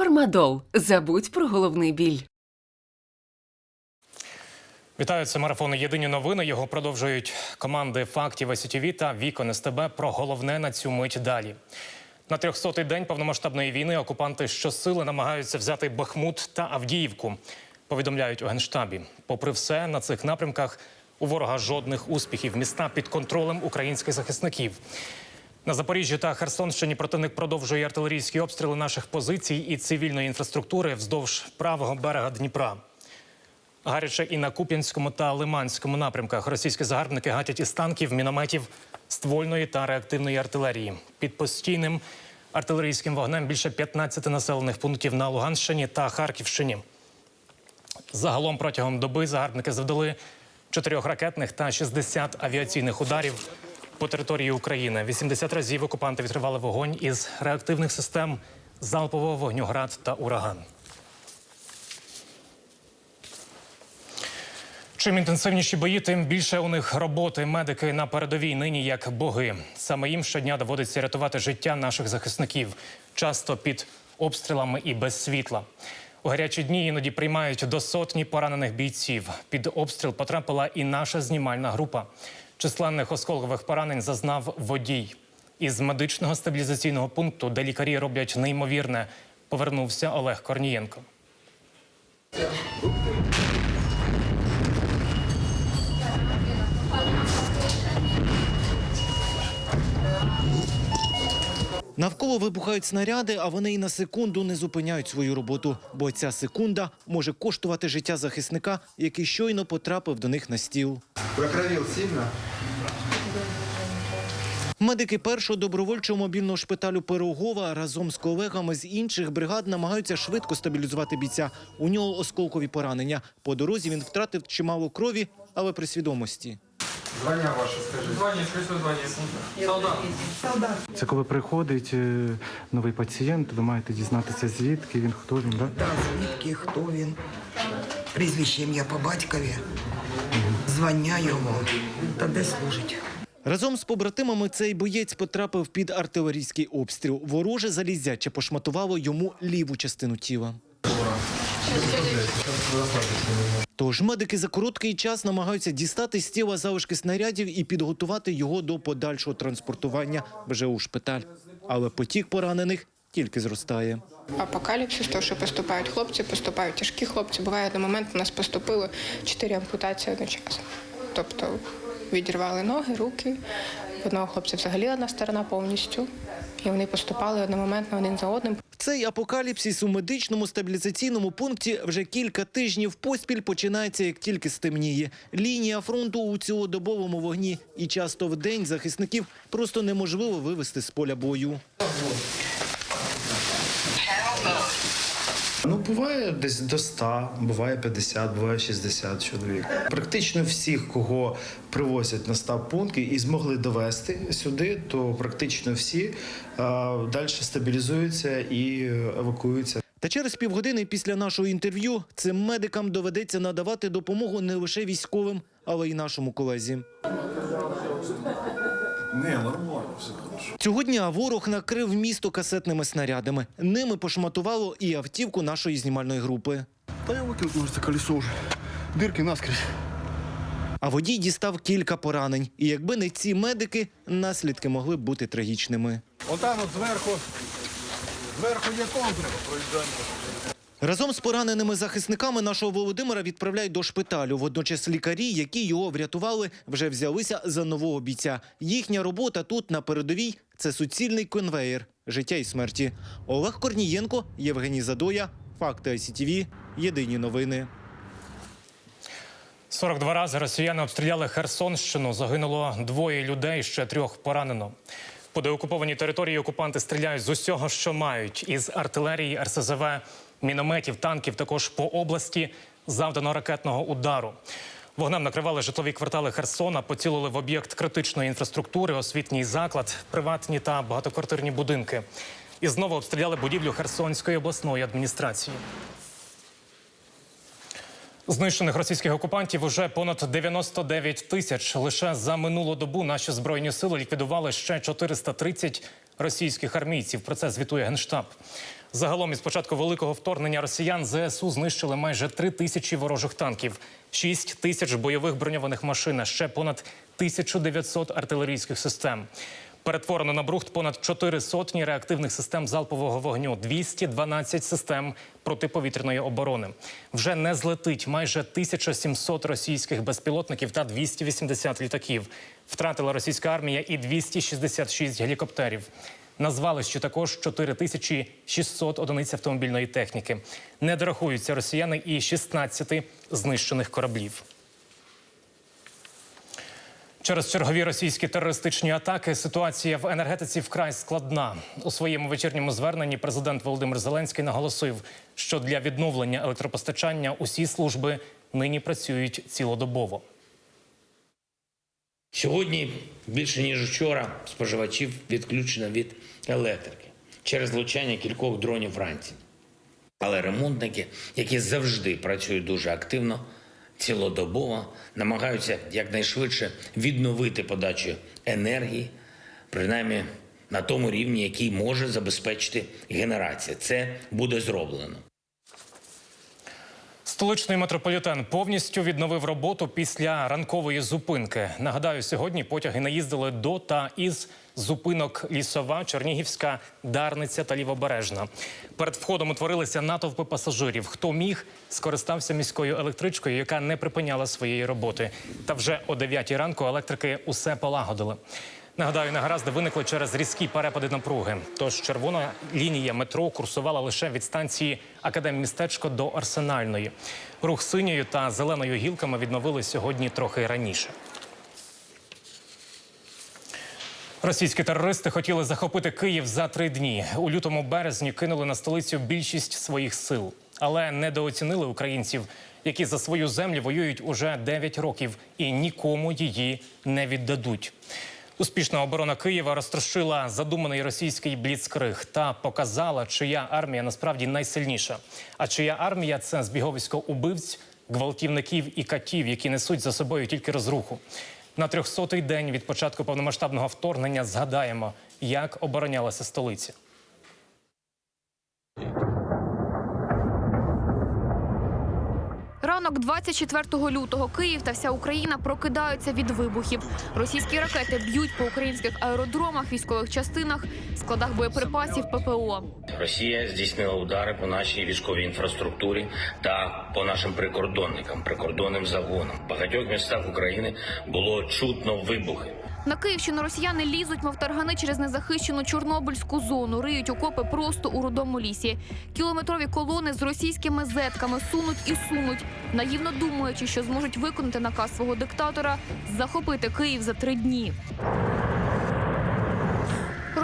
Фармадол. Забудь про головний біль. Вітаю, це марафон Єдині новини. Його продовжують команди фактів СІТВ та Вікон СТБ про головне на цю мить далі. На 300-й день повномасштабної війни окупанти щосили намагаються взяти Бахмут та Авдіївку. Повідомляють у генштабі. Попри все, на цих напрямках у ворога жодних успіхів. Міста під контролем українських захисників. На Запоріжжі та Херсонщині противник продовжує артилерійські обстріли наших позицій і цивільної інфраструктури вздовж правого берега Дніпра. Гаряче і на Куп'янському та Лиманському напрямках російські загарбники гатять із танків, мінометів, ствольної та реактивної артилерії. Під постійним артилерійським вогнем більше 15 населених пунктів на Луганщині та Харківщині. Загалом протягом доби загарбники завдали чотирьох ракетних та 60 авіаційних ударів по території України. 80 разів окупанти відкривали вогонь із реактивних систем залпового вогню «Град» та ураган. Чим інтенсивніші бої, тим більше у них роботи. Медики на передовій нині як боги. Саме їм щодня доводиться рятувати життя наших захисників, часто під обстрілами і без світла. У гарячі дні іноді приймають до сотні поранених бійців. Під обстріл потрапила і наша знімальна група. Численних осколкових поранень зазнав водій. Із медичного стабілізаційного пункту, де лікарі роблять неймовірне, повернувся Олег Корнієнко. Навколо вибухають снаряди, а вони і на секунду не зупиняють свою роботу, бо ця секунда може коштувати життя захисника, який щойно потрапив до них на стіл. Прокровил сильно? Медики першого добровольчого мобільного шпиталю Пирогова разом з колегами з інших бригад намагаються швидко стабілізувати бійця. У нього осколкові поранення. По дорозі він втратив чимало крові, але при свідомості. Звання ваше скажи. Звание, скажи звание. Солдат. Це коли приходить е, новий пацієнт, ви маєте дізнатися, звідки він, хто він. Да? Да, звідки, хто він, прізвище ім'я по батькові, звання його та де служить. Разом з побратимами цей боєць потрапив під артилерійський обстріл. Вороже залізяче пошматувало йому ліву частину тіла. Тож медики за короткий час намагаються дістати з тіла залишки снарядів і підготувати його до подальшого транспортування вже у шпиталь. Але потік поранених тільки зростає. Апокаліпсис, то що поступають хлопці, поступають тяжкі хлопці. Буває на момент у нас поступило чотири ампутації одночасно. Тобто відірвали ноги, руки. В одного хлопця взагалі одна сторона повністю. І вони поступали одномоментно один за одним. Цей апокаліпсис у медичному стабілізаційному пункті вже кілька тижнів поспіль починається, як тільки стемніє. Лінія фронту у цілодобовому вогні, і часто в день захисників просто неможливо вивести з поля бою. Ну, буває десь до 100, буває 50, буває 60 чоловік. Практично всіх, кого привозять на стаб пункти і змогли довести сюди, то практично всі далі стабілізуються і евакуються. Та через півгодини після нашого інтерв'ю цим медикам доведеться надавати допомогу не лише військовим, але й нашому колезі. Не, нормально, все хорошо. Цього дня ворог накрив місто касетними снарядами. Ними пошматувало і автівку нашої знімальної групи. Та я викинув, може, це колесо вже. Дирки наскрізь. А водій дістав кілька поранень. І якби не ці медики, наслідки могли б бути трагічними. Отам от зверху. Зверху є контур. Разом з пораненими захисниками нашого Володимира відправляють до шпиталю. Водночас лікарі, які його врятували, вже взялися за нового бійця. Їхня робота тут на передовій це суцільний конвеєр життя і смерті. Олег Корнієнко, Євгеній Задоя, Факти СІТВ. Єдині новини. 42 рази росіяни обстріляли Херсонщину. Загинуло двоє людей, ще трьох поранено. По деокупованій території окупанти стріляють з усього, що мають: із артилерії, РСЗВ, мінометів, танків. Також по області завдано ракетного удару. Вогнем накривали житлові квартали Херсона, поцілили в об'єкт критичної інфраструктури, освітній заклад, приватні та багатоквартирні будинки. І знову обстріляли будівлю Херсонської обласної адміністрації. Знищених російських окупантів уже понад 99 тисяч. Лише за минулу добу наші збройні сили ліквідували ще 430 російських армійців. Про це звітує генштаб. Загалом із початку великого вторгнення росіян ЗСУ знищили майже три тисячі ворожих танків, 6 тисяч бойових броньованих машин, а ще понад 1900 артилерійських систем. Перетворено на брухт понад 4 сотні реактивних систем залпового вогню, 212 систем протиповітряної оборони. Вже не злетить майже 1700 російських безпілотників та 280 літаків. Втратила російська армія і 266 гелікоптерів. На звалищі також 4600 одиниць автомобільної техніки. Не дорахуються росіяни і 16 знищених кораблів. Через чергові російські терористичні атаки ситуація в енергетиці вкрай складна. У своєму вечірньому зверненні президент Володимир Зеленський наголосив, що для відновлення електропостачання усі служби нині працюють цілодобово. Сьогодні більше ніж вчора споживачів відключено від електрики через влучання кількох дронів вранці. Але ремонтники, які завжди працюють дуже активно, цілодобово намагаються якнайшвидше відновити подачу енергії, принаймні на тому рівні, який може забезпечити генерація. Це буде зроблено. Столичний метрополітен повністю відновив роботу після ранкової зупинки. Нагадаю, сьогодні потяги не їздили до та із зупинок Лісова, Чернігівська, Дарниця та Лівобережна. Перед входом утворилися натовпи пасажирів. Хто міг, скористався міською електричкою, яка не припиняла своєї роботи. Та вже о 9 ранку електрики усе полагодили. Нагадаю, негаразди виникли через різкі перепади напруги. Тож червона лінія метро курсувала лише від станції Академмістечко до Арсенальної. Рух синьою та зеленою гілками відновили сьогодні трохи раніше. Російські терористи хотіли захопити Київ за три дні. У лютому березні кинули на столицю більшість своїх сил, але недооцінили українців, які за свою землю воюють уже 9 років і нікому її не віддадуть. Успішна оборона Києва розтрощила задуманий російський бліцкриг та показала, чия армія насправді найсильніша. А чия армія це збіговисько убивць, гвалтівників і катів, які несуть за собою тільки розруху. На трьохсотий день від початку повномасштабного вторгнення згадаємо, як оборонялася столиця. Ранок 24 лютого Київ та вся Україна прокидаються від вибухів. Російські ракети б'ють по українських аеродромах, військових частинах, складах боєприпасів ППО. Росія здійснила удари по нашій військовій інфраструктурі та по нашим прикордонникам, прикордонним загонам. В багатьох містах України було чутно вибухи. На Київщину росіяни лізуть, мов таргани через незахищену Чорнобильську зону, риють окопи просто у рудому лісі. Кілометрові колони з російськими зетками сунуть і сунуть, наївно думаючи, що зможуть виконати наказ свого диктатора захопити Київ за три дні.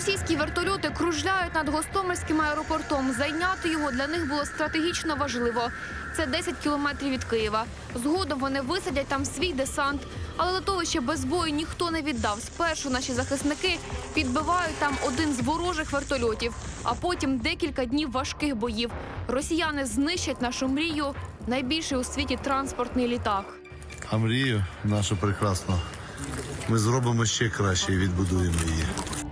Російські вертольоти кружляють над Гостомельським аеропортом. Зайняти його для них було стратегічно важливо. Це 10 кілометрів від Києва. Згодом вони висадять там свій десант. Але литовище без бою ніхто не віддав. Спершу наші захисники підбивають там один з ворожих вертольотів, а потім декілька днів важких боїв. Росіяни знищать нашу мрію найбільший у світі транспортний літак. А мрію нашу прекрасну. Ми зробимо ще краще і відбудуємо її.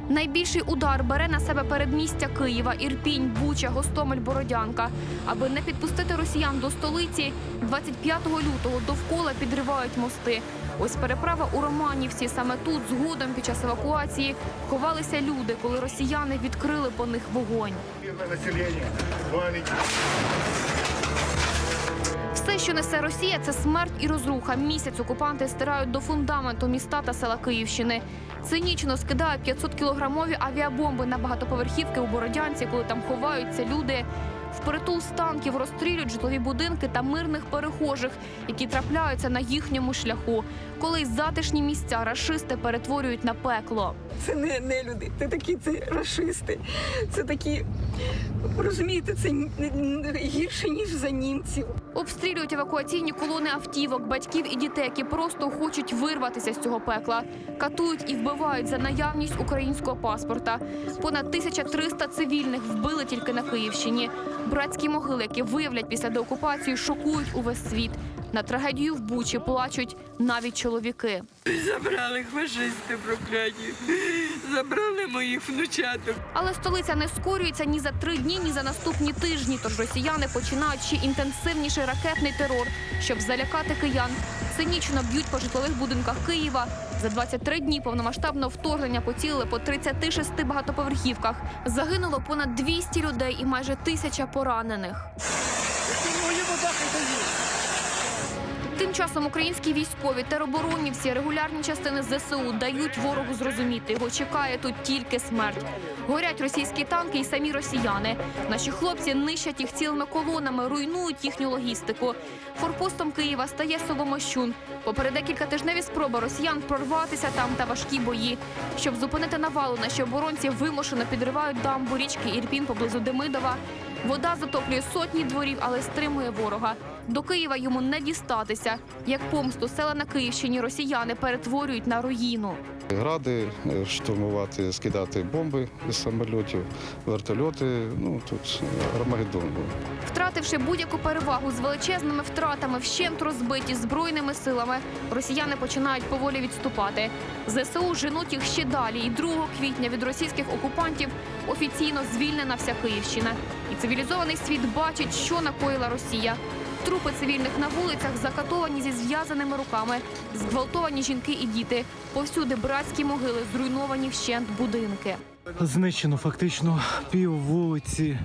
Найбільший удар бере на себе передмістя Києва, Ірпінь, Буча, Гостомель, Бородянка. Аби не підпустити росіян до столиці, 25 лютого довкола підривають мости. Ось переправа у Романівці. Саме тут згодом під час евакуації ховалися люди, коли росіяни відкрили по них вогонь. Все, що несе Росія, це смерть і розруха. Місяць окупанти стирають до фундаменту міста та села Київщини. Цинічно скидають 500 кілограмові авіабомби на багатоповерхівки у Бородянці, коли там ховаються люди. Впритул з танків розстрілюють житлові будинки та мирних перехожих, які трапляються на їхньому шляху. Коли затишні місця рашисти перетворюють на пекло. Це не, не люди, це такі це рашисти. Це такі, розумієте, це гірше, ніж за німців. Обстрілюють евакуаційні колони автівок, батьків і дітей, які просто хочуть вирватися з цього пекла. Катують і вбивають за наявність українського паспорта. Понад 1300 цивільних вбили тільки на Київщині. Братські могили, які виявлять після деокупації, шокують увесь світ. На трагедію в Бучі плачуть навіть чоловіки. Забрали фашисти прокляті. Забрали моїх внучаток. Але столиця не скорюється ні за три дні, ні за наступні тижні. Тож росіяни починають ще інтенсивніший ракетний терор, щоб залякати киян. Цинічно б'ють по житлових будинках Києва. За 23 дні повномасштабного вторгнення поцілили по 36 багатоповерхівках. Загинуло понад 200 людей і майже тисяча поранених. Тим часом українські військові тероборонівці, регулярні частини ЗСУ дають ворогу зрозуміти, його чекає тут тільки смерть. Горять російські танки і самі росіяни. Наші хлопці нищать їх цілими колонами, руйнують їхню логістику. Форпостом Києва стає село Мощун. Поперед декілька тижневі спроби росіян прорватися там та важкі бої. Щоб зупинити навалу, наші оборонці вимушено підривають дамбу річки Ірпін поблизу Демидова. Вода затоплює сотні дворів, але стримує ворога. До Києва йому не дістатися. Як помсту села на Київщині росіяни перетворюють на руїну. Гради, е, штурмувати, скидати бомби з самольотів, вертольоти. Ну тут Армагеддон був. Втративши будь-яку перевагу з величезними втратами, вщент розбиті збройними силами, росіяни починають поволі відступати. ЗСУ женуть їх ще далі. І 2 квітня від російських окупантів офіційно звільнена вся Київщина. І цивілізований світ бачить, що накоїла Росія. Трупи цивільних на вулицях закатовані зі зв'язаними руками, зґвалтовані жінки і діти. Повсюди братські могили, зруйновані вщент будинки. Знищено фактично пів вулиці.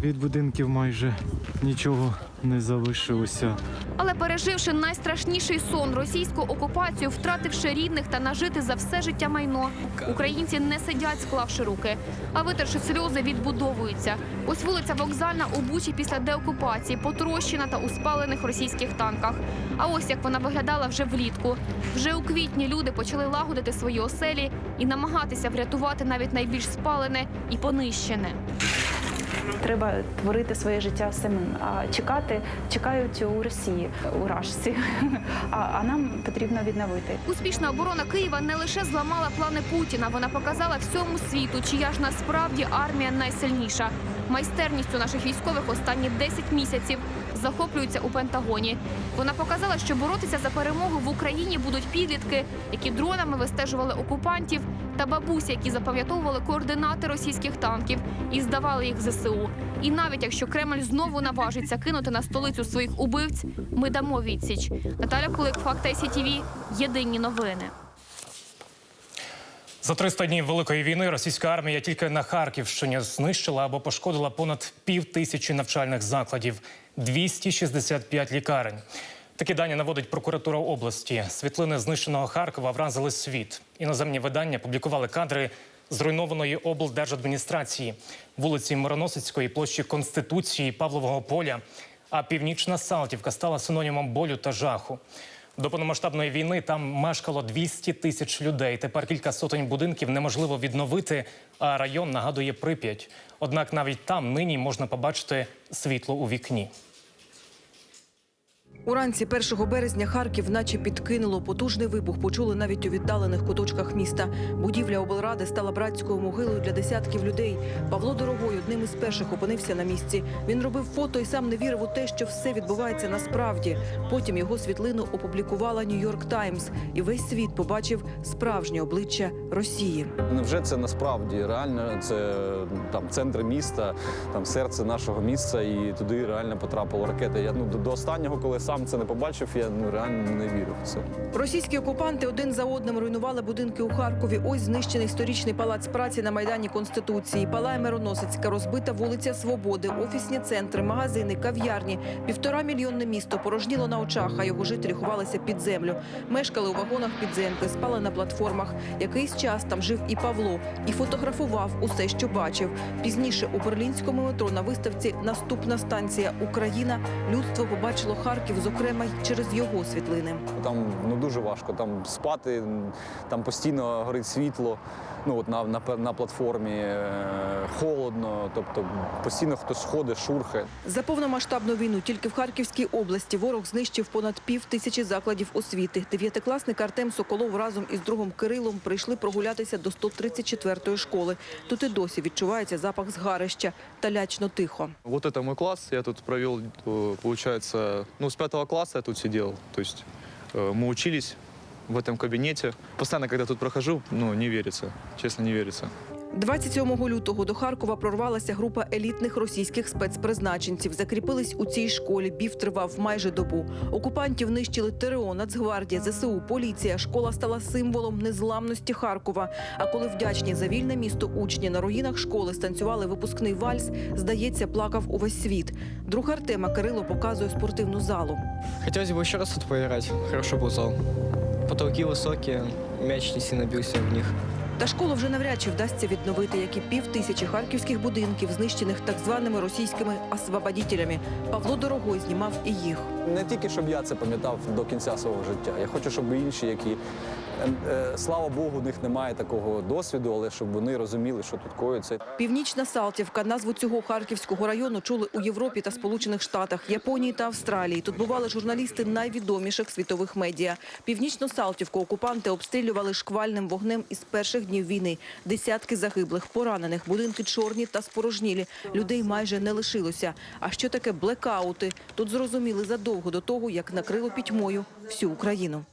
Від будинків майже нічого не залишилося. Але переживши найстрашніший сон, російську окупацію, втративши рідних та нажити за все життя майно, українці не сидять, склавши руки, а витерши сльози, відбудовуються. Ось вулиця Вокзальна у Бучі після деокупації, потрощена та у спалених російських танках. А ось як вона виглядала вже влітку. Вже у квітні люди почали лагодити свої оселі і намагатися врятувати навіть найбільш спалене і понищене. Треба творити своє життя самим. А чекати чекають у Росії, у Рашці. А, а нам потрібно відновити. Успішна оборона Києва не лише зламала плани Путіна, вона показала всьому світу, чия ж насправді армія найсильніша. Майстерністю наших військових останні 10 місяців захоплюються у Пентагоні. Вона показала, що боротися за перемогу в Україні будуть підлітки, які дронами вистежували окупантів, та бабусі, які запам'ятовували координати російських танків і здавали їх в ЗСУ. І навіть якщо Кремль знову наважиться кинути на столицю своїх убивць, ми дамо відсіч. Наталя Кулик, Факт СІТВ, Єдині новини. За 300 днів великої війни російська армія тільки на Харківщині знищила або пошкодила понад пів тисячі навчальних закладів, 265 лікарень. Такі дані наводить прокуратура області. Світлини знищеного Харкова вразили світ. Іноземні видання публікували кадри зруйнованої облдержадміністрації, вулиці Мироносицької, площі Конституції, Павлового поля. А північна Салтівка стала синонімом болю та жаху. До повномасштабної війни там мешкало 200 тисяч людей. Тепер кілька сотень будинків неможливо відновити, а район нагадує Прип'ять. Однак навіть там нині можна побачити світло у вікні. Уранці 1 березня Харків наче підкинуло. Потужний вибух почули навіть у віддалених куточках міста. Будівля облради стала братською могилою для десятків людей. Павло Дорогой одним із перших опинився на місці. Він робив фото і сам не вірив у те, що все відбувається насправді. Потім його світлину опублікувала Нью-Йорк Таймс, і весь світ побачив справжнє обличчя Росії. Невже це насправді реально це там центр міста, там серце нашого міста, і туди реально потрапила ракета. Я ну до, до останнього, коли сам це не побачив, я ну реально не вірив в це. Російські окупанти один за одним руйнували будинки у Харкові. Ось знищений сторічний палац праці на майдані Конституції. Палає Мироносицька, розбита вулиця Свободи, офісні центри, магазини, кав'ярні. Півтора мільйонне місто порожніло на очах, а його жителі ховалися під землю. Мешкали у вагонах підземки, спали на платформах. Якийсь час там жив і Павло, і фотографував усе, що бачив. Пізніше у берлінському метро на виставці Наступна станція Україна людство побачило Харків, зокрема й через його світлини. Там ну дуже важко. Там спати, там постійно горить світло ну от на, на, пе- на платформі е, холодно, тобто постійно хтось ходить, шурхає. За повномасштабну війну тільки в Харківській області ворог знищив понад пів тисячі закладів освіти. Дев'ятикласник Артем Соколов разом із другом Кирилом прийшли прогулятися до 134-ї школи. Тут і досі відчувається запах згарища та лячно тихо. Вот это мой класс. Я тут провел, э, получается, ну, с пятого класса я тут сидел. То есть э, мы учились в этом кабинете. Постоянно, когда тут прохожу, ну, не верится. Честно, не верится. 27 лютого до Харкова прорвалася група елітних російських спецпризначенців. Закріпились у цій школі. Бів тривав майже добу. Окупантів нищили ТРО, Нацгвардія, ЗСУ, поліція. Школа стала символом незламності Харкова. А коли вдячні за вільне місто учні на руїнах школи станцювали випускний вальс, здається, плакав увесь світ. Друг Артема Кирило показує спортивну залу. Хотелось бы еще раз тут поиграть. Хороший был зал. Потолки високі, мяч не бился в них. Та школу вже навряд чи вдасться відновити, як і пів тисячі харківських будинків, знищених так званими російськими освободітелями. Павло Дорогой знімав і їх. Не тільки щоб я це пам'ятав до кінця свого життя. Я хочу, щоб інші, які е, е, слава Богу, у них немає такого досвіду, але щоб вони розуміли, що тут коїться. Північна Салтівка. Назву цього харківського району чули у Європі та Сполучених Штатах, Японії та Австралії. Тут бували журналісти найвідоміших світових медіа. Північну Салтівку окупанти обстрілювали шквальним вогнем із перших днів війни. Десятки загиблих, поранених, будинки чорні та спорожнілі. Людей майже не лишилося. А що таке блекаути? Тут зрозуміли задовго до того, як накрило пітьмою всю Україну.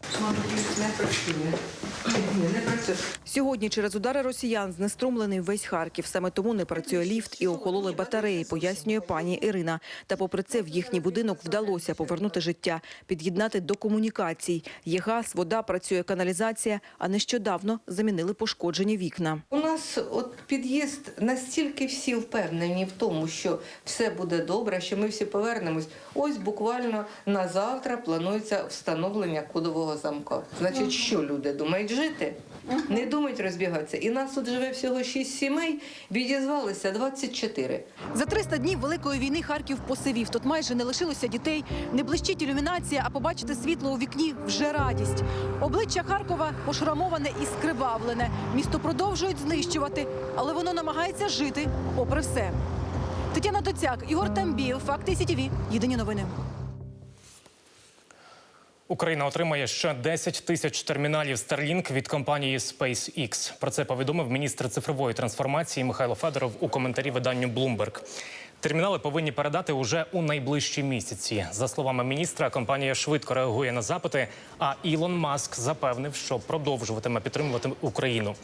Сьогодні через удари росіян знеструмлений весь Харків. Саме тому не працює ліфт і охололи батареї, пояснює пані Ірина. Та попри це в їхній будинок вдалося повернути життя, під'єднати до комунікацій. Є газ, вода, працює каналізація, а нещодавно замінили пошкоджені вікна. У нас от під'їзд настільки всі впевнені в тому, що все буде добре, що ми всі повернемось. Ось буквально на завтра планується встановлення кодового замка. Значить, що люди думають жити? Не думають розбігатися. І нас тут живе всього 6 сімей, відізвалися 24. За 300 днів Великої війни Харків посивів. Тут майже не лишилося дітей. Не блищить ілюмінація, а побачити світло у вікні вже радість. Обличчя Харкова пошрамоване і скривавлене. Місто продовжують знищувати, але воно намагається жити попри все. Тетяна Доцяк, Ігор Тамбієв, Факти СІТІВІ. Єдині новини. Україна отримає ще 10 тисяч терміналів Starlink від компанії SpaceX. Про це повідомив міністр цифрової трансформації Михайло Федоров у коментарі виданню Bloomberg. Термінали повинні передати уже у найближчі місяці. За словами міністра, компанія швидко реагує на запити. А Ілон Маск запевнив, що продовжуватиме підтримувати Україну.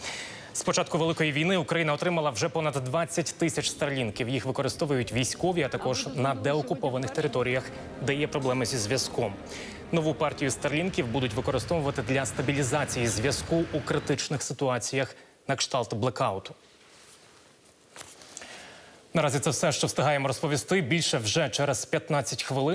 З початку великої війни Україна отримала вже понад 20 тисяч старлінків. Їх використовують військові, а також на деокупованих територіях, де є проблеми зі зв'язком. Нову партію старлінків будуть використовувати для стабілізації зв'язку у критичних ситуаціях на кшталт блекауту. Наразі це все, що встигаємо розповісти. Більше вже через 15 хвилин.